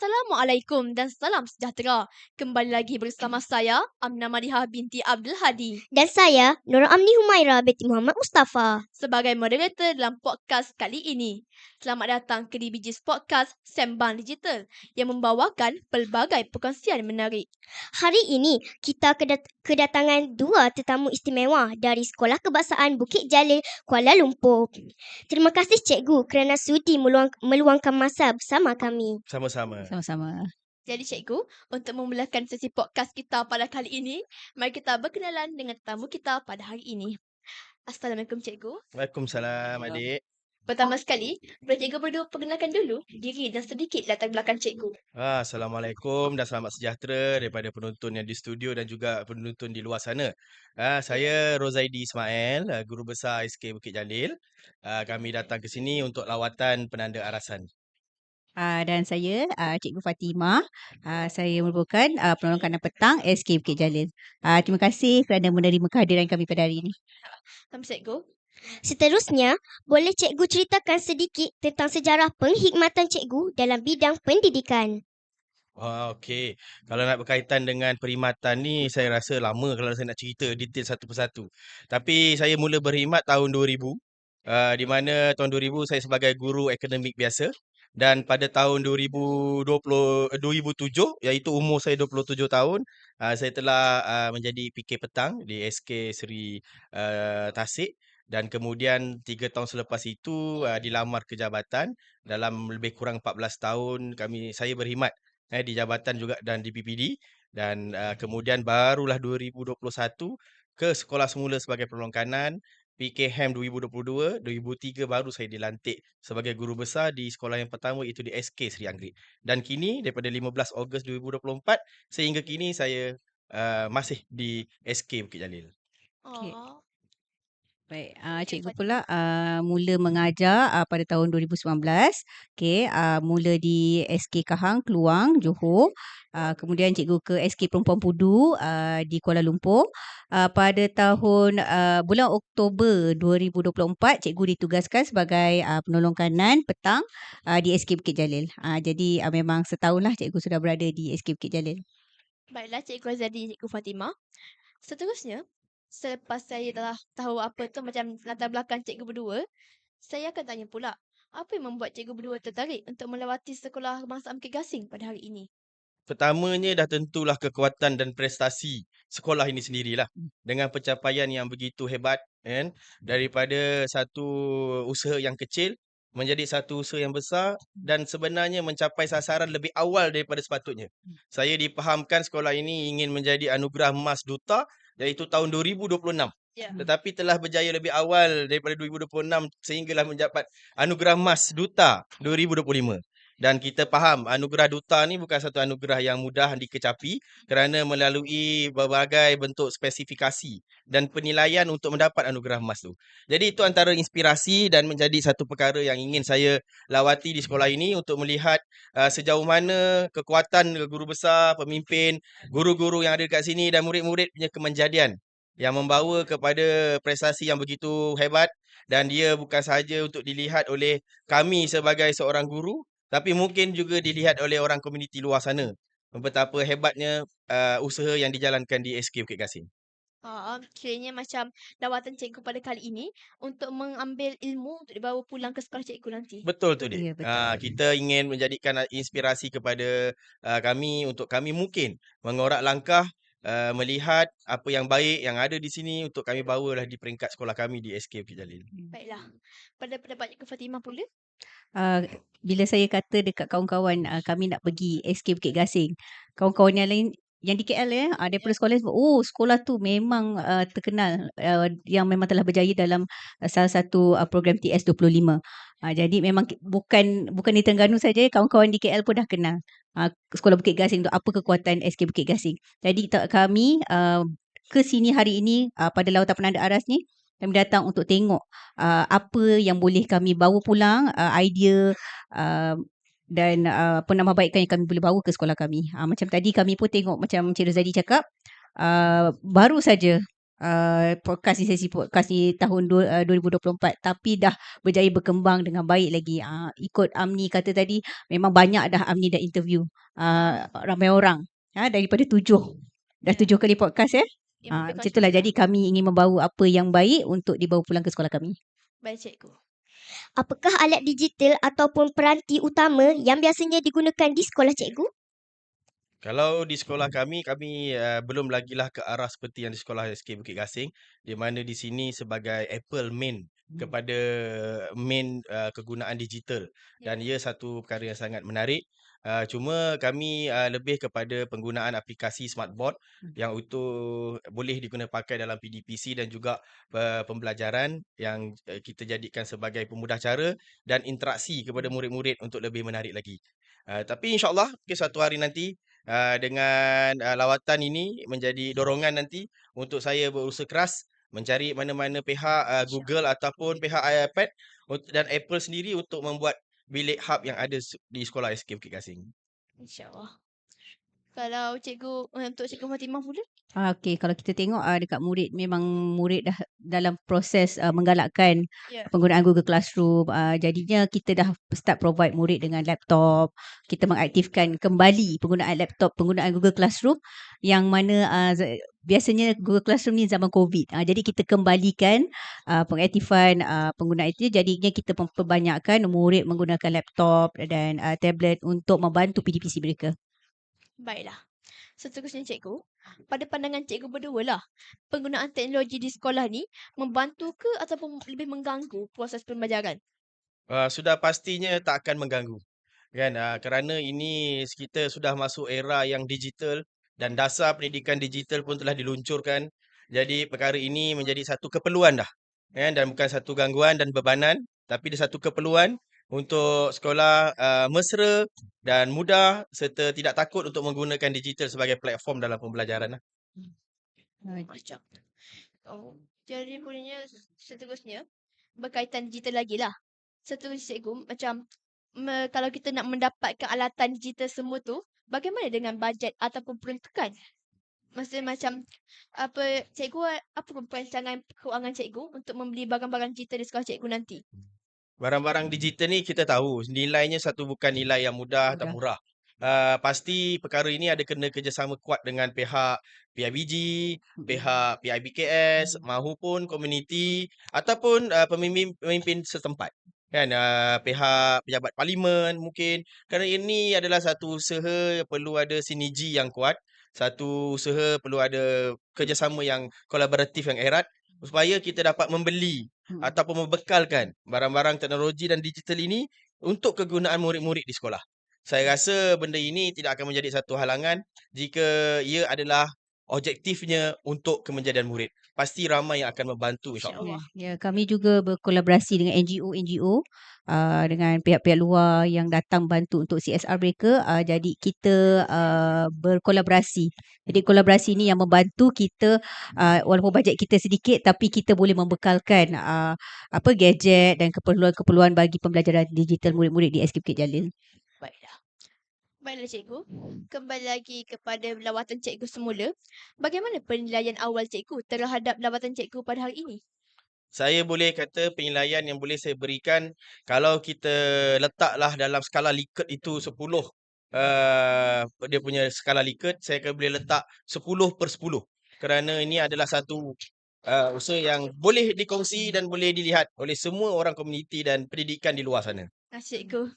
Assalamualaikum dan salam sejahtera. Kembali lagi bersama saya, Amna Madiha binti Abdul Hadi. Dan saya, Nur Amni Humaira binti Muhammad Mustafa. Sebagai moderator dalam podcast kali ini. Selamat datang ke DBG's Podcast Sembang Digital yang membawakan pelbagai perkongsian menarik. Hari ini, kita kedat- kedatangan dua tetamu istimewa dari Sekolah Kebangsaan Bukit Jalil, Kuala Lumpur. Terima kasih cikgu kerana sudi meluang- meluangkan masa bersama kami. Sama-sama. Sama-sama. Jadi cikgu, untuk memulakan sesi podcast kita pada kali ini, mari kita berkenalan dengan tetamu kita pada hari ini. Assalamualaikum cikgu. Waalaikumsalam adik. Pertama sekali, boleh cikgu berdua perkenalkan dulu diri dan sedikit latar belakang cikgu. Ah, Assalamualaikum dan selamat sejahtera daripada penonton yang di studio dan juga penonton di luar sana. Ah, saya Rozaidi Ismail, ah, guru besar SK Bukit Jalil. Ah, kami datang ke sini untuk lawatan penanda arasan. Uh, dan saya uh, Cikgu Fatimah. Uh, saya merupakan uh, penolong kanan petang SK Bukit Jalil. Uh, terima kasih kerana menerima kehadiran kami pada hari ini. Sama cikgu. Seterusnya, boleh cikgu ceritakan sedikit tentang sejarah penghikmatan cikgu dalam bidang pendidikan. Wah, okey. Kalau nak berkaitan dengan perkhidmatan ni, saya rasa lama kalau saya nak cerita detail satu persatu. Tapi saya mula berkhidmat tahun 2000. Uh, di mana tahun 2000 saya sebagai guru akademik biasa. Dan pada tahun 2020, eh, 2007, iaitu umur saya 27 tahun, uh, saya telah uh, menjadi PK petang di SK Seri uh, Tasik. Dan kemudian tiga tahun selepas itu uh, dilamar ke jabatan dalam lebih kurang 14 tahun kami saya berkhidmat eh, di jabatan juga dan di PPD dan uh, kemudian barulah 2021 ke sekolah semula sebagai penolong kanan PKHAM 2022 2003 baru saya dilantik sebagai guru besar di sekolah yang pertama itu di SK Seri Anggerik. Dan kini daripada 15 Ogos 2024 sehingga kini saya uh, masih di SK Bukit Jalil. Okey. Baik, uh, cikgu pula uh, mula mengajar uh, pada tahun 2019. Okey, uh, mula di SK Kahang, Keluang, Johor. Uh, kemudian cikgu ke SK Perempuan Pudu uh, di Kuala Lumpur. Uh, pada tahun uh, bulan Oktober 2024, cikgu ditugaskan sebagai uh, penolong kanan petang uh, di SK Bukit Jalil. Uh, jadi uh, memang setahunlah cikgu sudah berada di SK Bukit Jalil. Baiklah Cikgu Azadi, Cikgu Fatimah. Seterusnya, selepas saya telah tahu apa tu macam latar belakang cikgu berdua, saya akan tanya pula, apa yang membuat cikgu berdua tertarik untuk melawati sekolah kebangsaan Bukit Gasing pada hari ini? Pertamanya dah tentulah kekuatan dan prestasi sekolah ini sendirilah dengan pencapaian yang begitu hebat kan daripada satu usaha yang kecil menjadi satu usaha yang besar dan sebenarnya mencapai sasaran lebih awal daripada sepatutnya. Saya dipahamkan sekolah ini ingin menjadi anugerah emas duta iaitu tahun 2026 Ya. tetapi telah berjaya lebih awal daripada 2026 sehinggalah mendapat anugerah emas duta 2025 dan kita faham anugerah duta ni bukan satu anugerah yang mudah dikecapi kerana melalui berbagai bentuk spesifikasi dan penilaian untuk mendapat anugerah emas tu. Jadi itu antara inspirasi dan menjadi satu perkara yang ingin saya lawati di sekolah ini untuk melihat uh, sejauh mana kekuatan guru besar, pemimpin, guru-guru yang ada dekat sini dan murid-murid punya kemenjadian yang membawa kepada prestasi yang begitu hebat dan dia bukan sahaja untuk dilihat oleh kami sebagai seorang guru tapi mungkin juga dilihat oleh orang komuniti luar sana betapa hebatnya uh, usaha yang dijalankan di SK Bukit Gasing. Ah, kiranya macam lawatan cikgu pada kali ini untuk mengambil ilmu untuk dibawa pulang ke sekolah cikgu nanti. Betul tu Ya, dia. betul. Ah, kita ingin menjadikan ah, inspirasi kepada uh, kami untuk kami mungkin mengorak langkah uh, melihat apa yang baik yang ada di sini untuk kami bawalah di peringkat sekolah kami di SK Bukit Jalil. Baiklah. Pada pendapat Cikgu Fatimah pula, Uh, bila saya kata dekat kawan-kawan uh, kami nak pergi SK Bukit Gasing, kawan-kawan yang lain yang di KL eh, uh, daripada sekolah lain sebut, oh sekolah tu memang uh, terkenal uh, yang memang telah berjaya dalam uh, salah satu uh, program TS25. Uh, jadi memang bukan bukan di Terengganu saja, kawan-kawan di KL pun dah kenal uh, sekolah Bukit Gasing tu apa kekuatan SK Bukit Gasing. Jadi kami uh, ke sini hari ini uh, pada Lautan Penanda Aras ni kami datang untuk tengok uh, apa yang boleh kami bawa pulang uh, idea uh, dan uh, penambahbaikan yang kami boleh bawa ke sekolah kami. Uh, macam tadi kami pun tengok macam Cik Rozadi cakap uh, baru saja uh, podcast ni sesi podcast ni tahun du, uh, 2024 tapi dah berjaya berkembang dengan baik lagi. Uh, ikut Amni kata tadi memang banyak dah Amni dah interview uh, ramai orang uh, daripada tujuh. Dah tujuh kali podcast ya. Yang Uh, lebih macam itulah jadi kami ingin membawa apa yang baik untuk dibawa pulang ke sekolah kami. Baik cikgu. Apakah alat digital ataupun peranti utama yang biasanya digunakan di sekolah cikgu? Kalau di sekolah kami, kami uh, belum lagi lah ke arah seperti yang di sekolah SK Bukit Gasing, di mana di sini sebagai Apple main kepada main uh, kegunaan digital Ya. dan ia satu perkara yang sangat menarik. Uh, cuma kami uh, lebih kepada penggunaan aplikasi smartboard Hmm. yang untuk boleh digunakan pakai dalam PDPC dan juga uh, pembelajaran yang uh, kita jadikan sebagai pemudah cara dan interaksi kepada murid-murid untuk lebih menarik lagi. Uh, tapi insyaAllah mungkin suatu hari nanti uh, dengan uh, lawatan ini menjadi dorongan nanti untuk saya berusaha keras mencari mana-mana pihak uh, Google ataupun pihak iPad dan Apple sendiri untuk membuat bilik hub yang ada di sekolah SK Bukit Gasing. InsyaAllah. Kalau cikgu, untuk cikgu Fatimah pula? Ah, Okey, kalau kita tengok uh, dekat murid memang murid dah dalam proses uh, menggalakkan Ya. penggunaan Google Classroom. Uh, jadinya kita dah start provide murid dengan laptop. Kita mengaktifkan kembali penggunaan laptop, penggunaan Google Classroom yang mana uh, z- biasanya Google Classroom ni zaman COVID. Uh, jadi kita kembalikan uh, pengaktifan uh, penggunaan itu. Jadinya kita memperbanyakkan murid menggunakan laptop dan uh, tablet untuk membantu PDPC mereka. Baiklah. Seterusnya cikgu, pada pandangan cikgu berdua lah, penggunaan teknologi di sekolah ni membantu ke ataupun lebih mengganggu proses pembelajaran? Uh, sudah pastinya tak akan mengganggu. Kan? Uh, kerana ini kita sudah masuk era yang digital dan dasar pendidikan digital pun telah diluncurkan. Jadi perkara ini menjadi satu keperluan dah. Kan? Dan bukan satu gangguan dan bebanan. Tapi dia satu keperluan untuk sekolah uh, mesra dan mudah serta tidak takut untuk menggunakan digital sebagai platform dalam pembelajaran. lah. Macam. Oh, jadi punya seterusnya berkaitan digital lagi lah. Seterusnya cikgu, macam me, kalau kita nak mendapatkan alatan digital semua tu, bagaimana dengan bajet ataupun peruntukan? Maksudnya macam apa cikgu apa perancangan keuangan cikgu untuk membeli barang-barang digital di sekolah cikgu nanti? Barang-barang digital ni kita tahu nilainya satu bukan nilai yang mudah atau murah. Uh, pasti perkara ini ada kena kerjasama kuat dengan pihak PIBG, pihak PIBKS mahupun komuniti ataupun uh, pemimpin pemimpin setempat. Kan uh, pihak pejabat parlimen mungkin kerana ini adalah satu usaha perlu ada sinergi yang kuat, satu usaha perlu ada kerjasama yang kolaboratif yang erat supaya kita dapat membeli Hmm. ataupun membekalkan barang-barang teknologi dan digital ini untuk kegunaan murid-murid di sekolah. Saya rasa benda ini tidak akan menjadi satu halangan jika ia adalah objektifnya untuk kemenjadian murid. Pasti ramai yang akan membantu insyaAllah. Ya, ya, kami juga berkolaborasi dengan NGO-NGO uh, dengan pihak-pihak luar yang datang bantu untuk CSR mereka. Uh, jadi kita uh, berkolaborasi. Jadi kolaborasi ini yang membantu kita uh, walaupun bajet kita sedikit tapi kita boleh membekalkan uh, apa gadget dan keperluan-keperluan bagi pembelajaran digital murid-murid di SK Bukit Jalil. Baiklah. Baiklah cikgu, kembali lagi kepada lawatan cikgu semula. Bagaimana penilaian awal cikgu terhadap lawatan cikgu pada hari ini? Saya boleh kata penilaian yang boleh saya berikan kalau kita letaklah dalam skala Likert itu 10 uh, dia punya skala Likert saya akan boleh letak 10 per 10 kerana ini adalah satu uh, usaha yang boleh dikongsi dan boleh dilihat oleh semua orang komuniti dan pendidikan di luar sana. Ah, cikgu.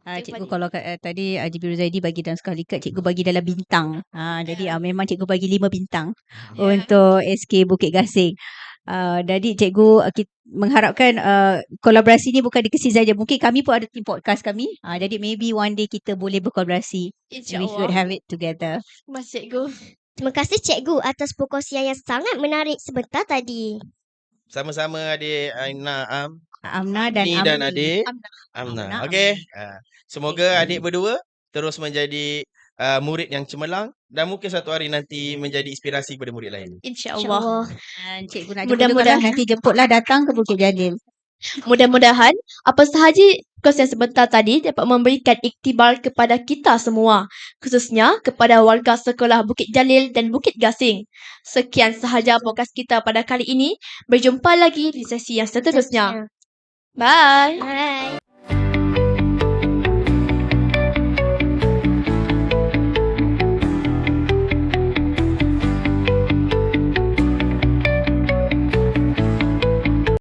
Ah, Cikgu cikgu Fadi. kalau uh, tadi uh, Jibril Zaidi bagi dalam skala Likert, cikgu bagi dalam bintang. Ah, jadi uh, memang cikgu bagi lima bintang Ya. untuk SK Bukit Gasing. Uh, jadi cikgu uh, kita mengharapkan uh, kolaborasi ni bukan di Kesih saja. Mungkin kami pun ada tim podcast kami. Uh, jadi maybe one day kita boleh berkolaborasi. And we should InsyaAllah. have it together. Mas cikgu. Terima kasih cikgu atas perkongsian yang sangat menarik sebentar tadi. Sama-sama adik Aina Am, Amna dan Ni dan Amni. adik Amna. Amna. Amna, Okey. Amni. Uh, semoga adik berdua terus menjadi uh, murid yang cemerlang dan mungkin satu hari nanti menjadi inspirasi kepada murid lain. InsyaAllah. InsyaAllah. Dan cikgu nak jemput juga lah. Mudah-mudahan. Nanti jemputlah datang ke Bukit Jalil. Mudah-mudahan apa sahaja Kos yang sebentar tadi dapat memberikan iktibar kepada kita semua, khususnya kepada warga sekolah Bukit Jalil dan Bukit Gasing. Sekian sahaja podcast kita pada kali ini. Berjumpa lagi di sesi yang seterusnya. Bye. Bye.